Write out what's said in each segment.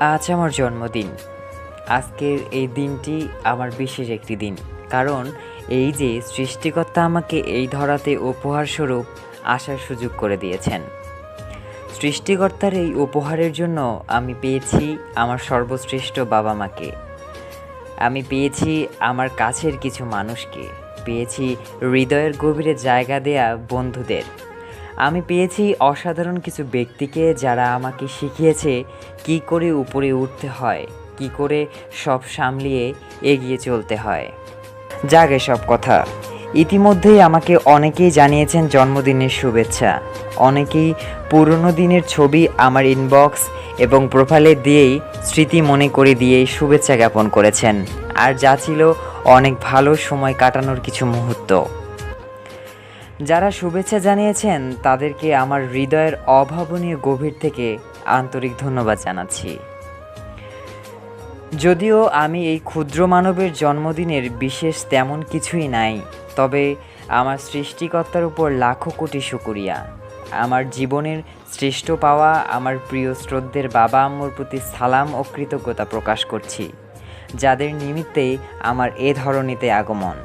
আজ আমার জন্মদিন। আজকের এই দিনটি আমার বিশেষ একটি দিন। কারণ এই যে সৃষ্টিকর্তা আমাকে এই ধরাতে উপহার স্বরূপ আসার সুযোগ করে দিয়েছেন। সৃষ্টিকর্তার এই উপহারের জন্য আমি পেয়েছি আমার সর্বশ্রেষ্ঠ বাবা মাকে। আমি পেয়েছি আমার কাছের কিছু মানুষকে। পেয়েছি হৃদয়ের গভীরে জায়গা দেয়া বন্ধুদের। আমি পেয়েছি অসাধারণ কিছু ব্যক্তিকে যারা আমাকে শিখিয়েছে কি করে উপরে উঠতে হয়, কি করে সব সামলিয়ে এগিয়ে চলতে হয়। জাগে সব কথা। ইতিমধ্যেই আমাকে অনেকেই জানিয়েছেন জন্মদিনের শুভেচ্ছা। অনেকেই পুরনো দিনের ছবি আমার ইনবক্স এবং প্রোফাইলে দিয়েই স্মৃতি মনে করে দিয়েই শুভেচ্ছা জ্ঞাপন করেছেন। আর যা ছিল অনেক ভালো সময় কাটানোর কিছু মুহূর্ত। যারা শুভেচ্ছা জানিয়েছেন, তাদেরকে আমার হৃদয়ের অভাবনীয় গভীর থেকে আন্তরিক ধন্যবাদ জানাচ্ছি। যদিও আমি এই ক্ষুদ্র মানবের জন্মদিনের বিশেষ তেমন কিছুই নাই, তবে আমার সৃষ্টিকর্তার উপর লাখো কোটি শুকুরিয়া। আমার জীবনের শ্রেষ্ঠ পাওয়া আমার প্রিয় শ্রদ্ধের বাবা আম্মুর প্রতি সালাম ও কৃতজ্ঞতা প্রকাশ করছি, যাদের নিমিত্তে আমার এ ধরনীতে আগমন।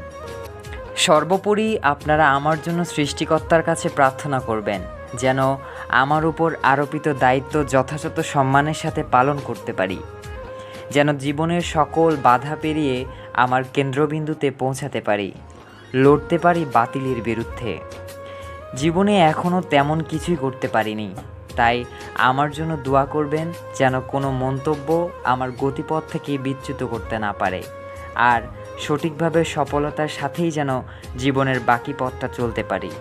সর্বোপরি আপনারা আমার জন্য সৃষ্টিকর্তার কাছে প্রার্থনা করবেন, যেন আমার উপর আরোপিত দায়িত্ব যথাযথ সম্মানের সাথে পালন করতে পারি, যেন জীবনের সকল বাধা পেরিয়ে আমার কেন্দ্রবিন্দুতে পৌঁছাতে পারি, লড়তে পারি বাতিলের বিরুদ্ধে। জীবনে এখনও তেমন কিছুই করতে পারিনি, তাই আমার জন্য দোয়া করবেন যেন কোনো মন্তব্য আমার গতিপথ থেকে বিচ্যুত করতে না পারে, আর সঠিকভাবে সফলতার সাথেই যেন জীবনের বাকি পথটা চলতে পারি।